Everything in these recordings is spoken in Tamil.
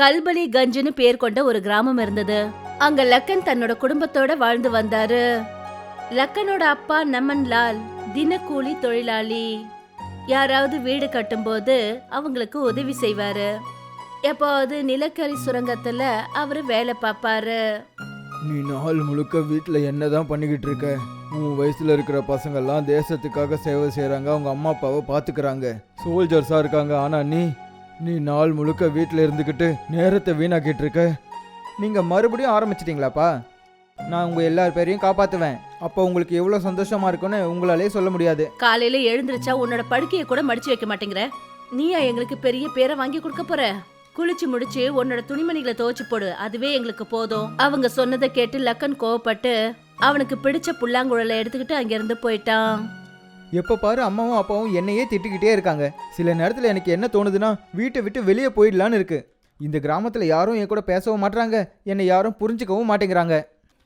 கல்பலி கஞ்சுன்னு பேர் கொண்ட ஒரு கிராமம் இருந்தது. அங்க லக்கன் தன்னோட குடும்பத்தோட வாழ்ந்து வந்தாரு. லக்கனோட அப்பா நமன் லால் தினக்கூலி தொழிலாளி. யாராவது வீடு கட்டும்போது அவங்களுக்கு உதவி செய்வாரு. எப்பாவது நிலக்கரி சுரங்கத்துல அவரு வேலை பார்ப்பாரு. நீ நாள் முழுக்க வீட்டில் என்னதான் பண்ணிக்கிட்டு இருக்க? உன் வயசில் இருக்கிற பசங்கள்லாம் தேசத்துக்காக சேவை செய்கிறாங்க அவங்க அம்மா அப்பாவை பார்த்துக்கிறாங்க. சோல்ஜர்ஸாக இருக்காங்க. ஆனால் நீ நீ நாள் முழுக்க வீட்டில் இருந்துக்கிட்டு நேரத்தை வீணாக்கிட்டு இருக்க. நீங்கள் மறுபடியும் ஆரம்பிச்சிட்டிங்களாப்பா? நான் உங்கள் எல்லார் பேரையும் காப்பாற்றுவேன் அப்போ உங்களுக்கு எவ்வளோ சந்தோஷமாக இருக்கும்னு உங்களாலே சொல்ல முடியாது. காலையில எழுந்திருச்சா உன்னோட படுக்கையை கூட மடிச்சு வைக்க மாட்டேங்கிற. நீயா எங்களுக்கு பெரிய பேரை வாங்கி கொடுக்க போற? குளிச்சு முடிச்சு உன்னோட துணிமணிகளை துவைச்சு போடு. அதுவே எங்களுக்கு போதும். அவங்க சொன்னதை கேட்டு லக்கன் கோவப்பட்டு அவனுக்கு பிடிச்ச புல்லாங்குழலை எடுத்துக்கிட்டு அங்கிருந்து போயிட்டான். எப்போ பாரு அம்மாவும் அப்பாவும் என்னையே திட்டிக்கிட்டே இருக்காங்க. சில நேரத்தில் எனக்கு என்ன தோணுதுன்னா வீட்டை விட்டு வெளியே போயிடலான்னு இருக்கு. இந்த கிராமத்தில் யாரும் என் கூட பேசவும் மாட்றாங்க. என்னை யாரும் புரிஞ்சுக்கவும் மாட்டேங்கிறாங்க.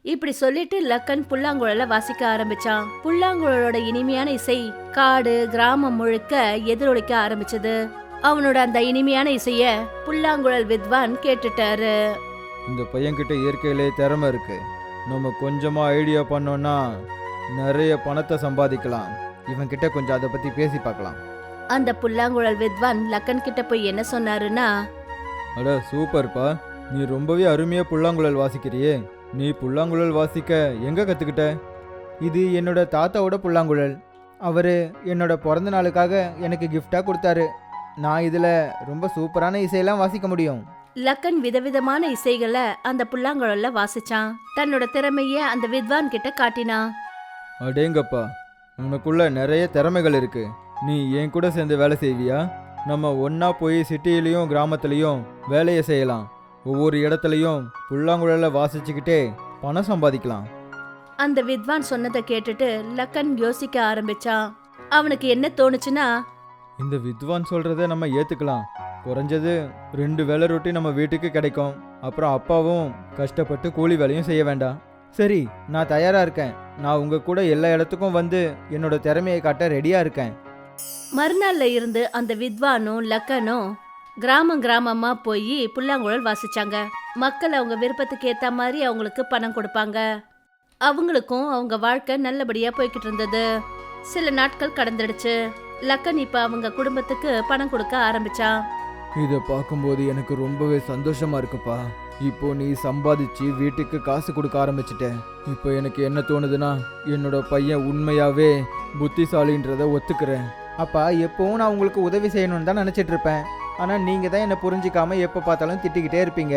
இப்படி சொல்லிட்டு லக்கன் புல்லாங்குழல வாசிக்க ஆரம்பிச்சான். புல்லாங்குழலோட இனிமையான இசை காடு கிராமம் முழுக்க எதிரொலிக்க ஆரம்பிச்சது. அவனோட அந்த இனிமையான இசைய புல்லாங்குழல் வித்வான் கேட்டுட்டாரு. இந்த பையன்கிட்ட இயற்கையிலே திறமை இருக்கு. நம்ம கொஞ்சமாக ஐடியா பண்ணோன்னா நிறைய பணத்தை சம்பாதிக்கலாம். இவன் கிட்ட கொஞ்சம் அதை பற்றி பேசி பார்க்கலாம். அந்த புல்லாங்குழல் வித்வான் லக்கன் கிட்ட போய் என்ன சொன்னாருன்னா அட சூப்பர்ப்பா. நீ ரொம்பவே அருமையாக புல்லாங்குழல் வாசிக்கிறியே. நீ புல்லாங்குழல் வாசிக்க எங்கே கற்றுக்கிட்ட இது என்னோட தாத்தாவோட புல்லாங்குழல். அவர் என்னோட பிறந்த நாளுக்காக எனக்கு gift-ஆ கொடுத்தாரு. நான் இதில் ரொம்ப சூப்பரான இசையெல்லாம் வாசிக்க முடியும். லக்கன் விதவிதமான இசைகளை அந்த புல்லாங்குழல்ல வாசிச்சான். தன்னோட திறமைய அந்த வித்வான் கிட்ட காட்டினான். அடேங்கப்பா. உனக்குள்ள நிறைய திறமைகள் இருக்கு. நீ என் கூட சேர்ந்து வேலை செய்வியா? நம்ம ஒண்ணா போய் சிட்டியிலையும் கிராமத்துலேயும் வேலையை செய்யலாம். ஒவ்வொரு இடத்துலையும் புல்லாங்குழல வாசிச்சுக்கிட்டே பணம் சம்பாதிக்கலாம். அந்த வித்வான் சொன்னதை கேட்டுட்டு லக்கன் யோசிக்க ஆரம்பிச்சான் அவனுக்கு என்ன தோணுச்சுன்னா இந்த வித்வான் சொல்றத நம்ம ஏத்துக்கலாம். குறைஞ்சது ரெண்டு வேலை ரொட்டி நம்ம வீட்டுக்கு கிடைக்கும். அப்புறம் அப்பாவும் கஷ்டப்பட்டு கூலி வேலையும் செய்ய வேண்டாம். சரி நான் தயாரா இருக்கேன். நான் உங்க கூட எல்லா இடத்துக்கும் வந்து என்னோட திறமையை காட்ட ரெடியா இருக்கேன். மறுநாள்ல இருந்து அந்த வித்வானும் லக்கனும் கிராமம் கிராமமா போய் புல்லாங்குழல் வாசிச்சாங்க. மக்கள் அவங்க விருப்பத்துக்கு ஏத்த மாதிரி அவங்களுக்கு பணம் கொடுப்பாங்க. அவங்களுக்கும் அவங்க வாழ்க்கை நல்லபடியா போய்கிட்டு இருந்தது. சில நாட்கள் கடந்துடுச்சு. லக்கன் இப்ப அவங்க குடும்பத்துக்கு பணம் கொடுக்க ஆரம்பிச்சான். இதை பார்க்கும்போது எனக்கு ரொம்பவே சந்தோஷமா இருக்குப்பா. இப்போ நீ சம்பாதிச்சு வீட்டுக்கு காசு கொடுக்க ஆரம்பிச்சிட்ட. இப்போ எனக்கு என்ன தோணுதுன்னா என்னோட பையன் உண்மையாவே புத்திசாலின்றத ஒத்துக்கிறேன். அப்பா எப்பவும் நான் உங்களுக்கு உதவி செய்யணும்னு தான் நினச்சிட்டு இருப்பேன். ஆனால் நீங்கள் தான் என்னை புரிஞ்சிக்காம எப்போ பார்த்தாலும் திட்டிக்கிட்டே இருப்பீங்க.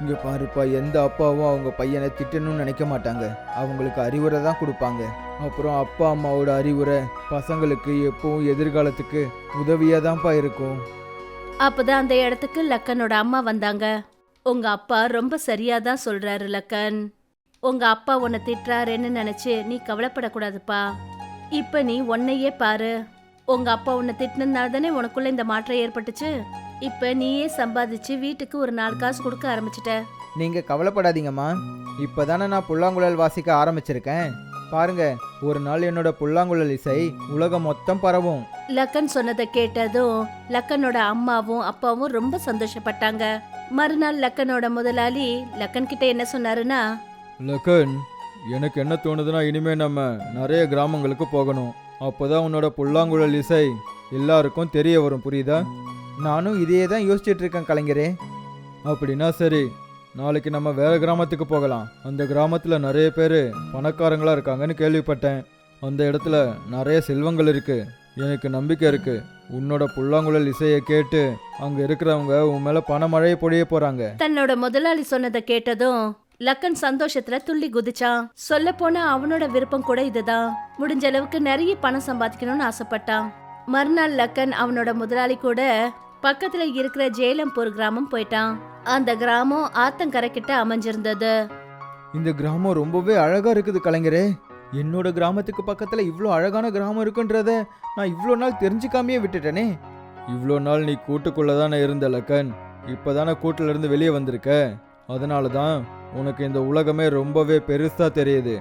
இங்கே பாருப்பா எந்த அப்பாவும் அவங்க பையனை திட்டணும்னு நினைக்க மாட்டாங்க. அவங்களுக்கு அறிவுரை தான் கொடுப்பாங்க. அப்புறம் அப்பா அம்மாவோட அறிவுரை பசங்களுக்கு எப்பவும் எதிர்காலத்துக்கு உதவியாக தான்ப்பா இருக்கும். அப்பதான் அந்த இடத்துக்கு லக்கனோட அம்மா வந்தாங்க. உங்க அப்பா ரொம்ப சரியா தான் சொல்றாரு லக்கன். உங்க அப்பா உன்னை திட்டுறாருன்னு நினைச்சு நீ கவலைப்படக்கூடாதுப்பா. இப்ப நீ உன்னையே பாரு. உங்க அப்பா உன்னை திட்டினதுனால தானே உனக்குள்ள இந்த மாற்றம் ஏற்பட்டுச்சு? இப்ப நீயே சம்பாதிச்சு வீட்டுக்கு ஒரு நாலு காசு கொடுக்க ஆரம்பிச்சிட்ட. நீங்கள் கவலைப்படாதீங்கம்மா. இப்போ தானே நான் புல்லாங்குழல் வாசிக்க ஆரம்பிச்சிருக்கேன். பாருங்க ஒரு நாள் என்னோட புல்லாங்குழல் இசை உலகம் மொத்தம் பரவும். லக்கன் சொன்னதை கேட்டதும் லக்கனோட அம்மாவும் அப்பாவும் ரொம்ப சந்தோஷப்பட்டாங்க. மறுநாள் லக்கனோட முதலாளி லக்கன் கிட்ட என்ன சொன்னாருன்னா லக்கன் எனக்கு என்ன தோணுதுன்னா இனிமே நம்ம நிறைய கிராமங்களுக்கு போகணும். அப்போதான் உன்னோட புல்லாங்குழல் இசை எல்லாருக்கும் தெரிய வரும் புரியுதா? நானும் இதையே தான் யோசிச்சுட்டு இருக்கேன் கலைஞரே. அப்படின்னா சரி நாளைக்கு நம்ம வேற கிராமத்துக்கு போகலாம். அந்த கிராமத்தில் நிறைய பேர் பணக்காரங்களா இருக்காங்கன்னு கேள்விப்பட்டேன். அந்த இடத்துல நிறைய செல்வங்கள் இருக்குது எனக்கு நம்பிக்கை இருக்கு. உன்னோட புல்லாங்குழல் இசையை கேட்டு அங்க இருக்கிறவங்க உன் மேல பணமழையை பொழிய போறாங்க. தன்னோட முதலாளி சொன்னதை கேட்டதும் லக்கன் சந்தோஷத்துல துள்ளி குதிச்சான். சொல்ல போனா அவனோட விருப்பம் கூட இதுதான். முடிஞ்ச அளவுக்கு நிறைய பணம் சம்பாதிக்கணும்னு ஆசைப்பட்டான். மறுநாள் லக்கன் அவனோட முதலாளி கூட பக்கத்துல இருக்கிற ஜேலம்பூர் கிராமம் போயிட்டான். அந்த கிராமம் ஆத்தங்கரை கிட்ட அமைஞ்சிருந்தது. இந்த கிராமம் ரொம்பவே அழகா இருக்குது கலைஞரே. என்னோட கிராமத்துக்கு பக்கத்துல இவ்வளோ அழகான கிராமம் இருக்குன்றத நான் இவ்வளோ நாள் தெரிஞ்சுக்காமையே விட்டுட்டேனே. இவ்வளோ நாள் நீ கூட்டுக்குள்ள தானே இருந்த லக்கன்? இப்போதானே கூட்டுல இருந்து வெளியே வந்திருக்க? அதனால தான் உனக்கு இந்த உலகமே ரொம்பவே பெருசா தெரியுது.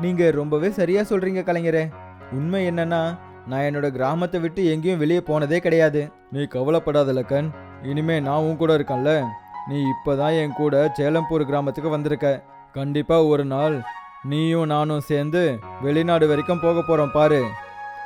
நீங்க ரொம்பவே சரியா சொல்றீங்க கலைஞரே. உண்மை என்னன்னா நான் என்னோட கிராமத்தை விட்டு எங்கேயும் வெளியே போனதே கிடையாது. நீ கவலைப்படாத லக்கன். இனிமே நான் உன் கூட இருக்கேன்ல. நீ இப்பதான் என் கூட சேலம்பூர் கிராமத்துக்கு வந்திருக்க. கண்டிப்பா ஒரு நாள் நீயும் நானும் சேர்ந்து வெளிநாடு வரைக்கும் போக போகிறோம் பாரு.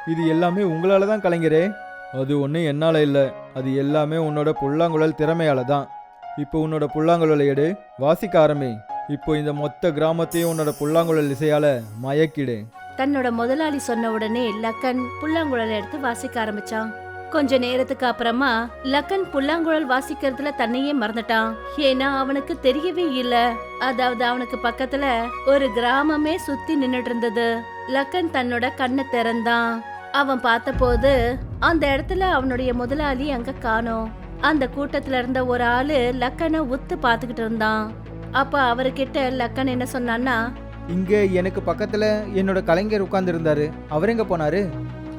இது எல்லாமே உங்களால தான் கலைஞரே. அது ஒன்றும் என்னால் இல்லை. அது எல்லாமே உன்னோட புல்லாங்குழல் திறமையால தான். இப்போ உன்னோட புல்லாங்குழலை எடு வாசிக்க ஆரம்பி. இப்போ இந்த மொத்த கிராமத்தையும் உன்னோட புல்லாங்குழல் இசையால மயக்கிடு. தன்னோட முதலாளி சொன்ன உடனே லக்கன் புல்லாங்குழலை எடுத்து வாசிக்க ஆரம்பிச்சான். கொஞ்ச நேரத்துக்கு அப்புறமா லக்கன் புல்லாங்குழல் வாசிக்கிறதுல தன்னையே மறந்துட்டான். ஏன்னா அவனுக்கு தெரியவே இல்ல. அதாவது அவனுக்கு பக்கத்துல ஒரு கிராமமே சுத்தி நின்னுட்டு இருந்தது லக்கன் தன்னோட கண்ணை திறந்தான். அவன் பார்த்தபோது அந்த இடத்துல அவனுடைய முதலாளி அங்க காணோம். அந்த கூட்டத்துல இருந்த ஒரு ஆளு லக்கனை உத்து பார்த்துக்கிட்டு இருந்தான். அப்ப அவர்கிட்ட லக்கன் என்ன சொன்னான்னா இங்க எனக்கு பக்கத்துல என்னோட கலைஞர் உட்கார்ந்து இருந்தாரு அவர் எங்க போனாரு?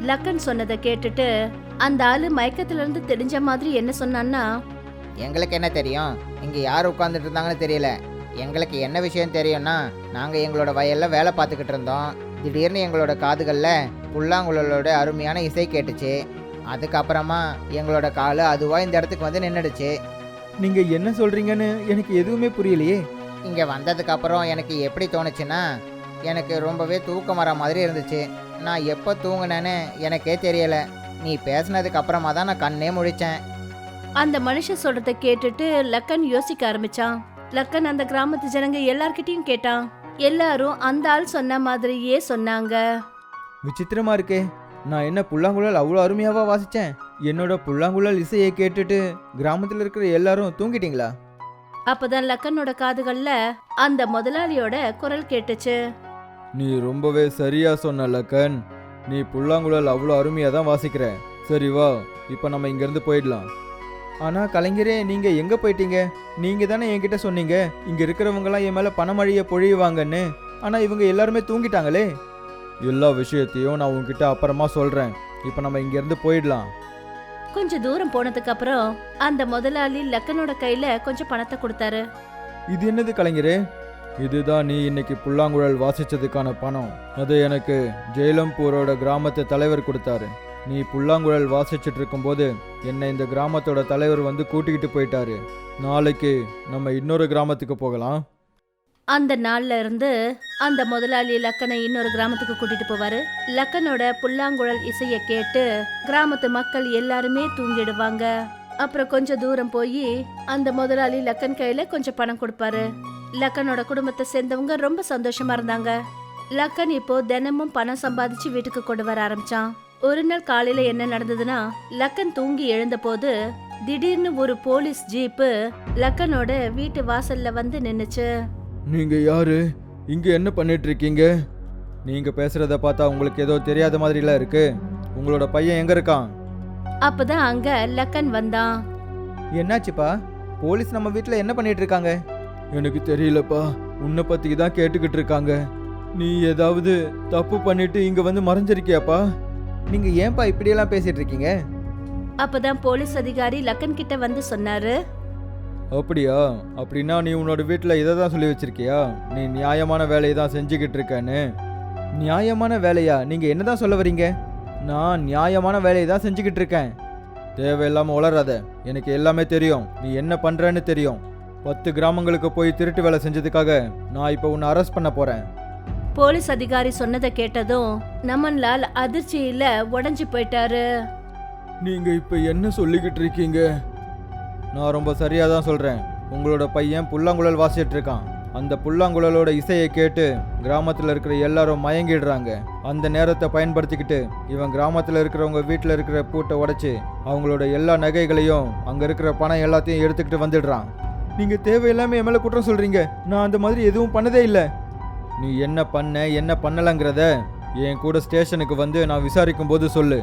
லக்கன் சொன்னதை கேட்டுட்டு அந்த ஆளு மயக்கத்துல இருந்து தெரிஞ்ச மாதிரி என்ன சொன்னான்னா எங்களுக்கு என்ன தெரியும்? இங்கே யார் உட்காந்துட்டு இருந்தாங்கன்னு தெரியல. எங்களுக்கு என்ன விஷயம் தெரியும்னா நாங்கள் எங்களோட வயல்ல வேலை பார்த்துக்கிட்டு இருந்தோம். திடீர்னு எங்களோட காதுகளில் புல்லாங்குழலோட அருமையான இசை கேட்டுச்சு. அதுக்கப்புறமா எங்களோட காலு அதுவாக இந்த இடத்துக்கு வந்து நின்றுடுச்சு நீங்க என்ன சொல்றீங்கன்னு எனக்கு எதுவுமே புரியலையே. இங்கே வந்ததுக்கு அப்புறம் எனக்கு எப்படி தோணுச்சுன்னா எனக்கு ரொம்பவே தூக்கம் வர மாதிரி இருந்துச்சு. நான் எப்போ தூங்குனேன்னு எனக்கே தெரியல. நீ பேசுனதுக்கு அப்புறமா தான் நான் கண்ணே முழிச்சேன். அந்த மனுஷன் சொல்றத கேட்டுட்டு லக்கன் யோசிக்க ஆரம்பிச்சான். லக்கன் அந்த கிராமத்து ஜனங்க எல்லார்கிட்டயும் கேட்டான். எல்லாரும் அந்த ஆள் சொன்ன மாதிரியே சொன்னாங்க. விசித்திரமா இருக்கே. நான் என்ன புல்லாங்குழல் அவ்வளோ அருமையாவா வாசிச்சேன்? என்னோட புல்லாங்குழல் இசையை கேட்டுட்டு கிராமத்தில் இருக்கிற எல்லாரும் தூங்கிட்டீங்களா? அப்பதான் லக்கனோட காதுகள்ல அந்த முதலாளியோட குரல் கேட்டுச்சு. நீ ரொம்பவே சரியா சொன்ன லக்கன். நீ புல்லாங்குழல் அவ்வளோ அருமையா தான் வாசிக்கிற. சரி வா. இப்போ நம்ம இங்கேருந்து போயிடலாம். ஆனா கலைஞரே நீங்க எங்க போயிட்டீங்க? நீங்க தானே என்கிட்ட சொன்னீங்க. இங்க இருக்கிறவங்கலாம் என் மேல பணமழைய பொழியுவாங்கன்னு. ஆனா இவங்க எல்லாருமே தூங்கிட்டாங்களே. எல்லா விஷயத்தையும் நான் உன்கிட்ட அப்புறமா சொல்றேன். இப்போ நம்ம இங்க இருந்து போயிடலாம். கொஞ்ச தூரம் போனதுக்கு அப்புறம் அந்த முதலாளி லக்கனோட கையில கொஞ்சம் பணத்தை கொடுத்தாரு. இது என்னது கலைஞரே? இதுதான் நீ இன்னைக்கு புல்லாங்குழல் வாசிச்சதுக்கான பணம். அது எனக்கு ஜெயலம்பூரோட கிராமத்து தலைவர் கொடுத்தாரு. நீ புல்லாங்குழல் வாசிச்சுட்டு இருக்கும்போது என்னை இந்த கிராமத்தோட தலைவர் வந்து கூட்டிக்கிட்டு போயிட்டாரு. நாளைக்கு நம்ம இன்னொரு கிராமத்துக்கு போகலாம். அந்த நாள்ல இருந்து அந்த முதலாளி லக்கனை இன்னொரு கிராமத்துக்கு கூட்டிட்டு போவாரு. லக்கனோட புல்லாங்குழல் இசைய கேட்டு கிராமத்து மக்கள் எல்லாருமே தூங்கிடுவாங்க. அப்புறம் கொஞ்சம் தூரம் போய் அந்த முதலாளி லக்கன் கையில கொஞ்சம் பணம் கொடுப்பாரு. லக்கனோட குடும்பத்தை சேர்ந்தவங்க ரொம்ப சந்தோஷமா இருந்தாங்க. லக்கன் இப்போ தினமும் பணம் சம்பாதிச்சு வீட்டுக்கு கொண்டு வர ஆரம்பிச்சான். ஒரு நாள் காலையில என்ன நடந்ததுன்னா லக்கன் தூங்கி எழுந்தபோது திடீர்னு ஒரு போலீஸ் ஜீப்பு லக்கனோட வீட்டு வாசல்ல வந்து நின்னுச்சு. நீங்க யாரு? இங்க என்ன பண்ணிட்டு இருக்கீங்க? நீங்க பேசுறத பார்த்தா உங்களுக்கு ஏதோ தெரியாத மாதிரிலாம் இருக்கு. உங்களோட பையன் எங்க இருக்கான்? அப்பதான் அங்க லக்கன் வந்தான். என்னாச்சுப்பா? போலீஸ் நம்ம வீட்டில் என்ன பண்ணிட்டு இருக்காங்க? எனக்கு தெரியலப்பா. உன்னை பத்தி தான் கேட்டுக்கிட்டு இருக்காங்க. நீ ஏதாவது தப்பு பண்ணிட்டு இங்க வந்து மறைஞ்சிருக்கியாப்பா? நீங்க ஏன்பா இப்படியெல்லாம் பேசிட்டு இருக்கீங்க? அப்பதான் போலீஸ் அதிகாரி லக்கன் கிட்ட வந்து சொன்னாரு. அப்படியா? அப்படின்னா நீ உன்னோட வீட்டில் இதை தான் சொல்லி வச்சிருக்கியா? நீ நியாயமான வேலையை தான் செஞ்சுக்கிட்டு இருக்கேன்னு. நியாயமான வேலையா? நீங்க என்னதான் சொல்ல வரீங்க? நான் நியாயமான வேலையை தான் செஞ்சுக்கிட்டு இருக்கேன். தேவையில்லாம உளராத எனக்கு எல்லாமே தெரியும். நீ என்ன பண்றேன்னு தெரியும். பத்து கிராமங்களுக்கு போய் திருட்டு வேலை செஞ்சதுக்காக நான் இப்போ உன்னை அரெஸ்ட் பண்ண போறேன். போலீஸ் அதிகாரி சொன்னதை கேட்டதும் நமன்லால் அதிர்ச்சியில உடைஞ்சு போயிட்டாரு. நீங்க இப்போ என்ன சொல்லிக்கிட்டு இருக்கீங்க? நான் ரொம்ப சரியாக தான் சொல்கிறேன் உங்களோட பையன் புல்லாங்குழல் வாசிட்டு இருக்கான். அந்த புல்லாங்குழலோட இசையை கேட்டு கிராமத்தில் இருக்கிற எல்லாரும் மயங்கிடுறாங்க. அந்த நேரத்தை பயன்படுத்திக்கிட்டு இவன் கிராமத்தில் இருக்கிறவங்க வீட்டில் இருக்கிற பூட்டை உடைச்சு அவங்களோட எல்லா நகைகளையும் அங்கே இருக்கிற பணம் எல்லாத்தையும் எடுத்துக்கிட்டு வந்துடுறான். நீங்கள் தேவையில்லாமல் என் மேலே குற்றம் சொல்கிறீங்க நான் அந்த மாதிரி எதுவும் பண்ணதே இல்லை. நீ என்ன பண்ண என்ன பண்ணலங்கிறத என் கூட ஸ்டேஷனுக்கு வந்து நான் விசாரிக்கும் போது சொல்லு.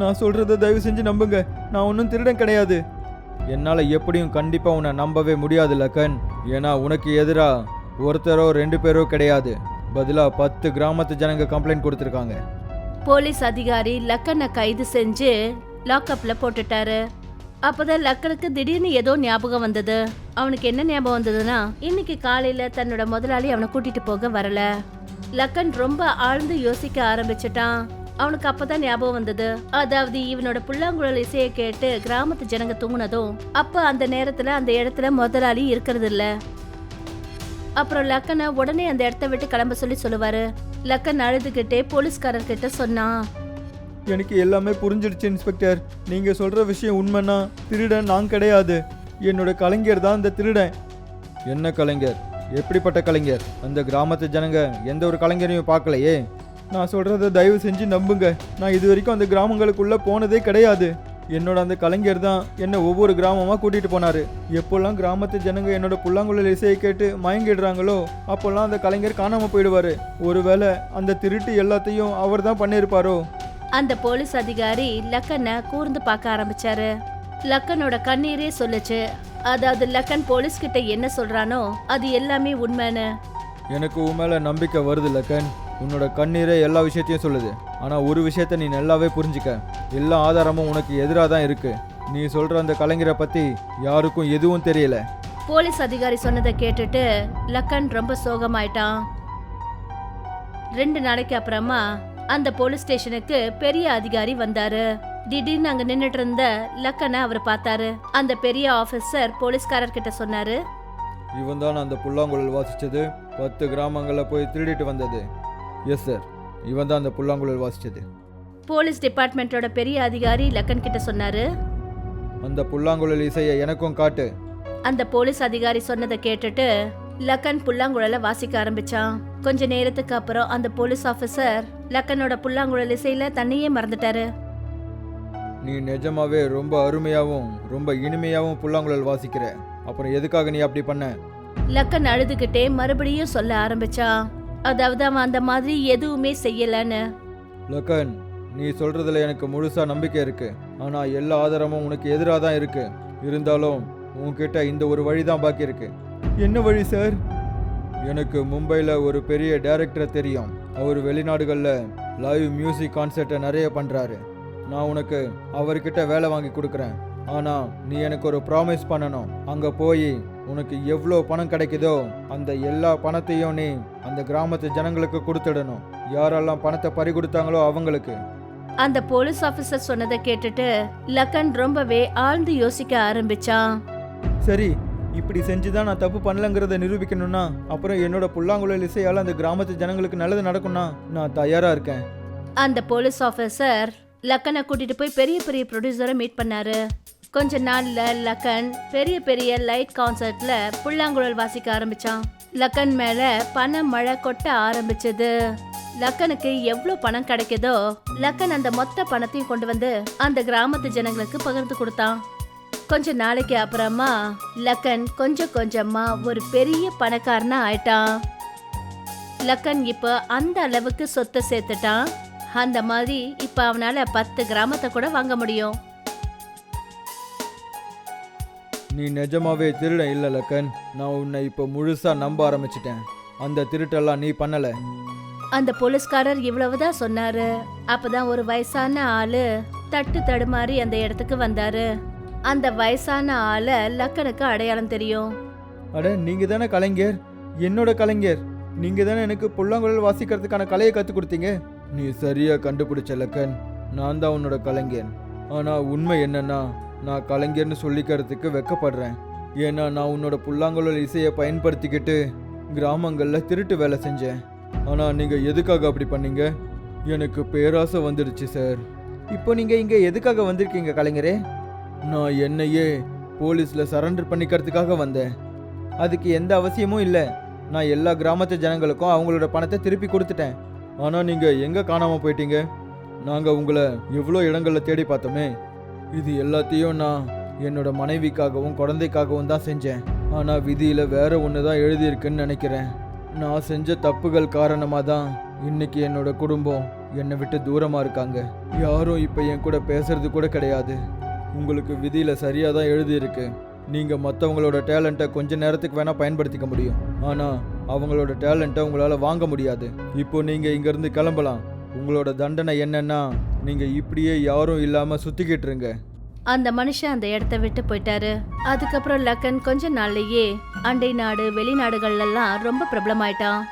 நான் சொல்றத தயவு செஞ்சு நம்புங்க. நான் ஒன்றும் திருடன் கிடையாது. என்னால் எப்படியும் கண்டிப்பாக உன்னை நம்பவே முடியாது லக்கன் ஏன்னா உனக்கு எதிராக ஒருத்தரோ ரெண்டு பேரோ கிடையாது. பதிலாக பத்து கிராமத்து ஜனங்க கம்ப்ளைண்ட் கொடுத்துருக்காங்க. போலீஸ் அதிகாரி லக்கனை கைது செஞ்சு லாக்அப்ல போட்டுட்டாரு. அப்பதான் லக்கனுக்கு திடீர்னு ஏதோ ஞாபகம் வந்தது. அவனுக்கு என்ன ஞாபகம் வந்ததுன்னா இன்னைக்கு காலையில தன்னோட முதலாளி அவனை கூட்டிட்டு போக வரல. லக்கன் ரொம்ப ஆழ்ந்து யோசிக்க ஆரம்பிச்சிட்டான். அவனுக்கு அப்பதான் ஞாபகம் வந்தது. அதாவது இவனோட புல்லாங்குழல் இசையை கேட்டு கிராமத்து ஜனங்க தூங்குனதும் அப்ப அந்த நேரத்துல அந்த இடத்துல முதலாளி இருக்கிறது இல்ல அப்புறம் லக்கனை உடனே அந்த இடத்த விட்டு கிளம்ப சொல்லி சொல்லுவாரு. லக்கன் அழுதுகிட்டே போலீஸ்காரர்கிட்ட சொன்னான் எனக்கு எல்லாமே புரிஞ்சிடுச்சு இன்ஸ்பெக்டர். நீங்க சொல்ற விஷயம் உண்மைன்னா திருடன் நான் கிடையாது. என்னோட கலைஞர் தான் இந்த திருடன். என்ன கலைஞர்? எப்படிப்பட்ட கலைஞர்? அந்த கிராமத்து ஜனங்க எந்த ஒரு கலைஞரையும் பார்க்கலையே? நான் சொல்றத தயவு செஞ்சு நம்புங்க. நான் இது வரைக்கும் அந்த கிராமங்களுக்குள்ள போனதே கிடையாது. என்னோட அந்த கலைஞர் தான் என்னை ஒவ்வொரு கிராமமாக கூட்டிட்டு போனாரு. எப்போல்லாம் கிராமத்து ஜனங்க என்னோட புல்லாங்குழல் இசையை கேட்டு மயங்கிடுறாங்களோ அப்போல்லாம் அந்த கலைஞர் காணாம போயிடுவாரு. ஒருவேளை அந்த திருட்டு எல்லாத்தையும் அவர் தான் பண்ணியிருப்பாரோ? அந்த போலீஸ் அதிகாரி லக்கனை கூர்ந்து பார்க்க ஆரம்பிச்சாரு. லக்கனோட கண்ணீரே சொல்லுச்சு. அதாவது லக்கன் போலீஸ் கிட்ட என்ன சொல்றானோ அது எல்லாமே உண்மைன்னு. எனக்கு உன் மேல நம்பிக்கை வருது லக்கன். உன்னோட கண்ணீரே எல்லா விஷயத்தையும் சொல்லுது. ஆனா ஒரு விஷயத்த நீ நல்லாவே புரிஞ்சுக்க. எல்லா ஆதாரமும் உனக்கு எதிராக தான் இருக்கு. நீ சொல்ற அந்த கலைஞரை பத்தி யாருக்கும் எதுவும் தெரியல. போலீஸ் அதிகாரி சொன்னதை கேட்டுட்டு லக்கன் ரொம்ப சோகமாயிட்டான். ரெண்டு நாளைக்கு அப்புறமா அந்த போலீஸ் ஸ்டேஷனுக்கு பெரிய அதிகாரி வந்தாரு. திடீர்னு அங்க நின்னுட்டு இருந்த லக்கனை அவர் பார்த்தாரு. அந்த பெரிய ஆபீசர் போலீஸ்காரர் கிட்ட சொன்னாரு இவன் தான் அந்த புல்லாங்குழல் வாசிச்சது. பத்து கிராமங்களில் போய் திருடிட்டு வந்தது. எஸ் சார் இவன் தான் அந்த புல்லாங்குழல் வாசிச்சது. போலீஸ் டிபார்ட்மெண்ட்டோட பெரிய அதிகாரி லக்கன் கிட்ட சொன்னாரு அந்த புல்லாங்குழல் இசையை எனக்கும் காட்டு. அந்த போலீஸ் அதிகாரி சொன்னதை கேட்டுட்டு லக்கன் புல்லாங்குழல வாசிக்க ஆரம்பிச்சான். கொஞ்ச நேரத்துக்கு அப்புறம் அந்த போலீஸ் ஆபீசர் லக்கனோட புல்லாங்குழல் இசையில தன்னையே மறந்துட்டாரு. நீ நிஜமாவே ரொம்ப அருமையாகவும் ரொம்ப இனிமையாகவும் புல்லாங்குழல் வாசிக்கிற. அப்புறம் எதுக்காக நீ அப்படி பண்ண? லக்கன் அழுதுகிட்டே மறுபடியும் சொல்ல ஆரம்பிச்சான். அதாவது அவன் அந்த மாதிரி எதுவுமே செய்யலன்னு. லக்கன் நீ சொல்றதுல எனக்கு முழுசா நம்பிக்கை இருக்கு. ஆனா எல்லா ஆதாரமும் உனக்கு எதிராக தான் இருக்கு. இருந்தாலும் உன்கிட்ட இந்த ஒரு வழி தான் பாக்கி இருக்கு. என்ன வழி சார்? எனக்கு மும்பையில் ஒரு பெரிய டைரக்டர் தெரியும். அவர் வெளிநாடுகளில் லைவ் மியூசிக் கான்சர்ட்டை நிறைய பண்ணுறாரு நான் உனக்கு அவர்கிட்ட வேலை வாங்கி கொடுக்குறேன். ஆனால் நீ எனக்கு ஒரு ப்ராமிஸ் பண்ணணும். அங்கே போய் உனக்கு எவ்வளோ பணம் கிடைக்குதோ அந்த எல்லா பணத்தையும் நீ அந்த கிராமத்து ஜனங்களுக்கு கொடுத்துடணும். யாரெல்லாம் பணத்தை பறி கொடுத்தாங்களோ அவங்களுக்கு. அந்த போலீஸ் ஆபீசர் சொன்னதை கேட்டுட்டு லக்கன் ரொம்பவே ஆழ்ந்து யோசிக்க ஆரம்பிச்சான். சரி இப்படி செஞ்சு தான் நான் தப்பு பண்ணலங்கிறத நிரூபிக்கணும்னா அப்புறம் என்னோட புல்லாங்குழல் இசையால் அந்த கிராமத்து ஜனங்களுக்கு நல்லது நடக்கும்னா நான் தயாராக இருக்கேன். அந்த போலீஸ் ஆஃபீஸர் லக்கனை கூட்டிட்டு போய் பெரிய பெரிய ப்ரொடியூசரை மீட் பண்ணாரு. கொஞ்ச நாள்ல லக்கன் பெரிய பெரிய லைட் கான்சர்ட்ல புல்லாங்குழல் வாசிக்க ஆரம்பிச்சான். லக்கன் மேல பண மழை கொட்ட ஆரம்பிச்சது. லக்கனுக்கு எவ்வளவு பணம் கிடைக்குதோ லக்கன் அந்த மொத்த பணத்தையும் கொண்டு வந்து அந்த கிராமத்து ஜனங்களுக்கு பகிர்ந்து கொடுத்தான். கொஞ்ச நாளைக்கு அப்புறமா லக்கன் கொஞ்சம் கொஞ்சமா ஒரு பெரிய பணக்காரனா ஆயிட்டான். லக்கன் இப்ப அந்த அளவுக்கு சொத்தை சேர்த்துட்டான். அந்த மாதிரி இப்ப அவனால பத்து கிராமத்தை கூட வாங்க முடியும். நீ நிஜமாவே திருடன் இல்லை லக்கன். நான் உன்னை இப்போ முழுசாக நம்ப ஆரம்பிச்சிட்டேன். அந்த திருட்டெல்லாம் நீ பண்ணலை. அந்த போலீஸ்காரர் இவ்வளவுதான் சொன்னாரு. அப்பதான் ஒரு வயசான ஆளு தட்டு தடுமாறி அந்த இடத்துக்கு வந்தாரு. அந்த வயசான ஆளை லக்கனுக்கு அடையாளம் தெரியும். அட நீங்கள் தானே கலைஞர்? என்னோட கலைஞர். நீங்கள் தானே எனக்கு புல்லாங்குழல் வாசிக்கிறதுக்கான கலையை கற்றுக் கொடுத்தீங்க? நீ சரியாக கண்டுபிடிச்ச லக்கன். நான் தான் உன்னோட கலைஞன். ஆனால் உண்மை என்னன்னா நான் கலைஞர்னு சொல்லிக்கிறதுக்கு வெக்கப்படுறேன். ஏன்னா நான் உன்னோட புல்லாங்குழல் இசையை பயன்படுத்திக்கிட்டு கிராமங்களில் திருட்டு வேலை செஞ்சேன். ஆனால் நீங்கள் எதுக்காக அப்படி பண்ணீங்க? எனக்கு பேராசை வந்துடுச்சு சார். இப்போ நீங்கள் இங்கே எதுக்காக வந்திருக்கீங்க கலைஞரே? நான் என்னையே போலீஸில் சரண்டர் பண்ணிக்கிறதுக்காக வந்தேன். அதுக்கு எந்த அவசியமும் இல்லை. நான் எல்லா கிராமத்து ஜனங்களுக்கும் அவங்களோட பணத்தை திருப்பி கொடுத்துட்டேன். ஆனால் நீங்கள் எங்கே காணாமல் போயிட்டீங்க? நாங்கள் உங்களை எவ்வளோ இடங்களில் தேடி பார்த்தோமே. இது எல்லாத்தையும் நான் என்னோட மனைவிக்காகவும் குழந்தைக்காகவும் தான் செஞ்சேன். ஆனால் விதியில் வேற ஒன்று தான் எழுதியிருக்குன்னு நினைக்கிறேன். நான் செஞ்ச தப்புகள் காரணமாக தான் இன்னைக்கு என்னோட குடும்பம் என்னை விட்டு தூரமாக இருக்காங்க. யாரும் இப்போ என் கூட பேசுறது கூட கிடையாது. உங்களுக்கு விதியில் சரியாக தான் எழுதியிருக்கு. நீங்கள் மற்றவங்களோட டேலண்ட்டை கொஞ்ச நேரத்துக்கு வேணால் பயன்படுத்திக்க முடியும். ஆனால் அவங்களோட டேலண்ட்டை உங்களால் வாங்க முடியாது. இப்போ நீங்கள் இங்கேருந்து கிளம்பலாம். உங்களோட தண்டனை என்னன்னா நீங்கள் இப்படியே யாரும் இல்லாமல் சுற்றிக்கிட்டு இருங்க. அந்த மனுஷன் அந்த இடத்த விட்டு போயிட்டாரு. அதுக்கப்புறம் லக்கன் கொஞ்ச நாள்லயே அண்டை நாடு வெளிநாடுகள்லாம் ரொம்ப பிரபலமாயிட்டான்.